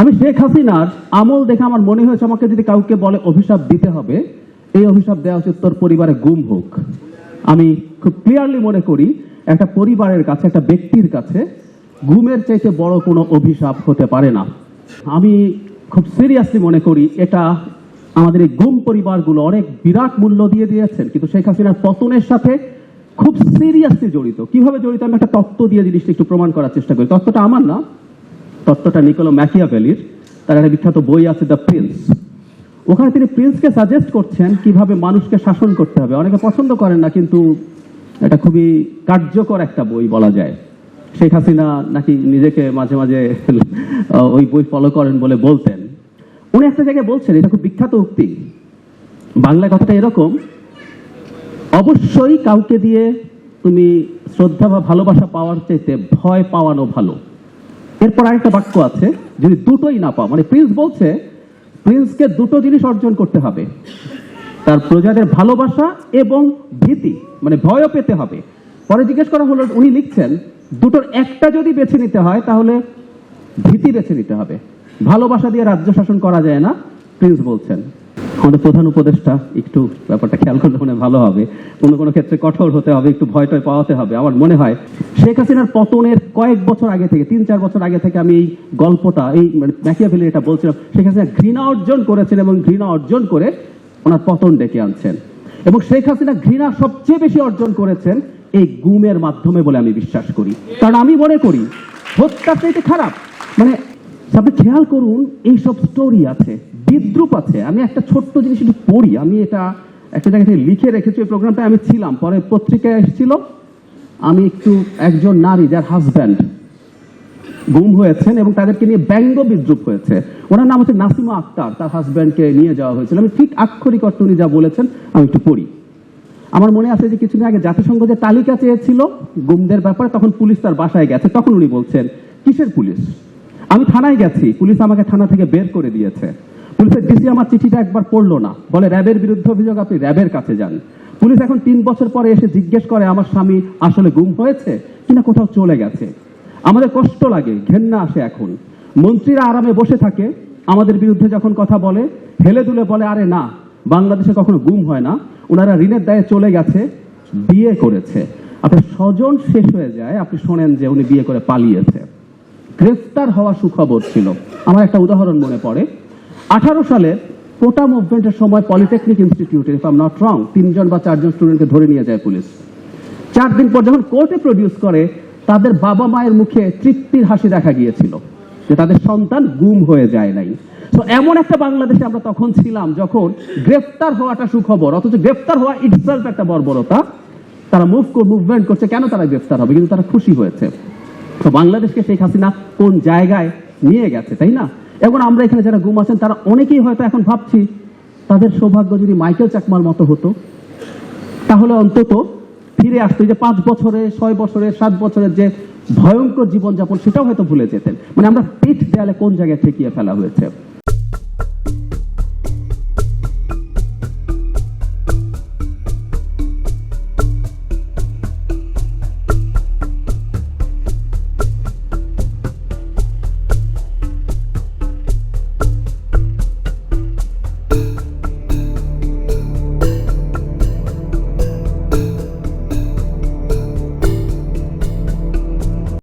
আমি শেখ হাসিনার আমল দেখে আমার মনে হয়েছে আমাকে যদি কাউকে বলে অভিশাপ দিতে হবে, এই অভিশাপ দেওয়া উচিত তোর পরিবারে গুম হোক। আমি খুব ক্লিয়ারলি মনে করি একটা পরিবারের কাছে, একটা ব্যক্তির কাছে গুমের চাইতে বড় কোনো অভিশাপ হতে পারে না। আমি খুব সিরিয়াসলি মনে করি এটা আমাদের এই গুম পরিবারগুলো অনেক বিরাট মূল্য দিয়ে দিয়েছেন, কিন্তু শেখ হাসিনার পতনের সাথে খুব সিরিয়াসলি জড়িত। কীভাবে জড়িত? আমি একটা তত্ত্ব দিয়ে জিনিসটা একটু প্রমাণ করার চেষ্টা করি। তত্ত্বটা আমার না। তত্ত্বটা নিকোলো ম্যাকিয়াভেলির, তার একটা বিখ্যাত বই আছে দ্য প্রিন্স। ওখানে তিনি প্রিন্সকে সাজেস্ট করছেন কীভাবে মানুষকে শাসন করতে হবে। অনেকে পছন্দ করেন না, কিন্তু এটা খুবই কার্যকর একটা বই বলা যায়। শেখ হাসিনা নাকি নিজেকে মাঝে মাঝে ওই বই ফলো করেন বলে বলতেন। উনি একটা জায়গায় বলছেন, এটা খুব বিখ্যাত উক্তি। বাংলা কথাটা এরকম, অবশ্যই কাউকে দিয়ে তুমি শ্রদ্ধা বা ভালোবাসা পাওয়ার চাইতে ভয় পাওয়ানো ভালো। এরপর আরেকটা বাক্য আছে যদি দুটোই না পাও মানে প্রিন্স বলছে প্রিন্সকে দুটো জিনিস অর্জন করতে হবে। তার প্রজাদের ভালোবাসা এবং ভীতি মানে ভয়ও পেতে হবে। পরে জিজ্ঞেস করা হলো, উনি লিখছেন, দুটোর একটা যদি বেছে নিতে হয়, তাহলে ভীতি বেছে নিতে হবে। ভালোবাসা দিয়ে রাজ্য শাসন করা যায় না প্রিন্স বলছেন। আমাদের প্রধান উপদেষ্টা একটু ব্যাপারটা খেয়াল করলে মনে ভালো হবে। কোনো কোনো ক্ষেত্রে কঠোর হতে হবে, একটু ভয় টয় পাওয়াতে হবে। আমার মনে হয় শেখ হাসিনার পতনের কয়েক বছর আগে থেকে, তিন চার বছর আগে থেকে আমি এই গল্পটা, এই মানে ম্যাকিয়াভেলি এটা বলছিলাম, শেখ হাসিনা ঘৃণা অর্জন করেছেন এবং ঘৃণা অর্জন করে ওনার পতন ডেকে আনছেন। এবং শেখ হাসিনা ঘৃণা সবচেয়ে বেশি অর্জন করেছেন এই গুমের মাধ্যমে বলে আমি বিশ্বাস করি। কারণ আমি মনে করি হত্যা খারাপ মানে আপনি খেয়াল করুন, এইসব স্টোরি আছে, বিদ্রুপ আছে। আমি একটা ছোট্ট জিনিস একটু পড়ি, আমি এটা একটা জায়গা থেকে লিখে রেখেছি ওই প্রোগ্রামটা আমি ছিলাম। পরে পত্রিকায় এসেছিল, আমি একটু একজন নারী, যার হাজব্যান্ড গুম হয়েছেন এবং তাদেরকে নিয়ে ব্যঙ্গ বিদ্রুপ হয়েছে। ওনার নাম হচ্ছে নাসিমা আক্তার, তার হাজব্যান্ডকে নিয়ে যাওয়া হয়েছিল। আমি ঠিক আক্ষরিক অর্থ উনি যা বলেছেন, আমি একটু পড়ি। আমার মনে আছে যে কিছুদিন আগে জাতিসংঘ যে তালিকা চেয়েছিল গুমদের ব্যাপারে, তখন পুলিশ তার বাসায় গেছে। তখন উনি বলছেন, কিসের পুলিশ? আমি থানায় গেছি, পুলিশ আমাকে থানা থেকে বের করে দিয়েছে। পুলিশের ডিসি আমার চিঠিটা একবার পড়ল না, বলে র্যাবের বিরুদ্ধে অভিযোগ, আপনি র্যাবের কাছে যান। পুলিশ এখন তিন বছর পরে এসে জিজ্ঞেস করে, আমার স্বামী আসলে গুম হয়েছে কিনা কোথাও চলে গেছে? আমাদের কষ্ট লাগে, ঘেন্না আসে এখন। মন্ত্রীরা আরামে বসে থাকে, আমাদের বিরুদ্ধে যখন কথা বলে, হেলে দুলে বলে, আরে না, বাংলাদেশে কখনো গুম হয় না। ওনারা ঋণের দায়ে চলে গেছে, বিয়ে করেছে। আপনার স্বজন শেষ হয়ে যায়, আপনি শোনেন যে উনি বিয়ে করে পালিয়েছে। গ্রেফতার হওয়া সুখবর ছিল। আমার একটা উদাহরণ মনে পড়ে। আঠারো সালে কোটা মুভমেন্টের সময় পলিটেকনিক ইনস্টিটিউটে ইফ আম নট রং তিনজন বা চারজন স্টুডেন্টকে ধরে নিয়ে যায় পুলিশ। চার দিন পর যখন কোর্টে প্রডিউস করে, তাদের বাবা মায়ের মুখে তৃপ্তির হাসি দেখা গিয়েছিল যে তাদের সন্তান গুম হয়ে যায় নাই। তো এমন একটা বাংলাদেশে আমরা তখন ছিলাম যখন গ্রেফতার হওয়াটা সুখবর, অথচ গ্রেফতার হওয়া ইটসেলফ একটা বর্বরতা। তারা মুভ মুভমেন্ট করছে, কেন তারা গ্রেফতার হবে? কিন্তু তারা খুশি হয়েছে। তো বাংলাদেশকে শেখ হাসিনা কোন জায়গায় নিয়ে গেছে, তাই না? এখন আমরা এখানে যারা গুম আছেন, তারা অনেকেই হয়তো এখন ভাবছি তাদের সৌভাগ্য যদি মাইকেল চাকমার মতো হতো, তাহলে অন্তত ফিরে আসতো। যে পাঁচ বছরে, ছয় বছরে, সাত বছরের যে ভয়ঙ্কর জীবনযাপন, সেটাও হয়তো ভুলে যেতেন। মানে আমরা পিঠ দেয়ালে কোন জায়গায় ঠেকিয়ে ফেলা হয়েছে?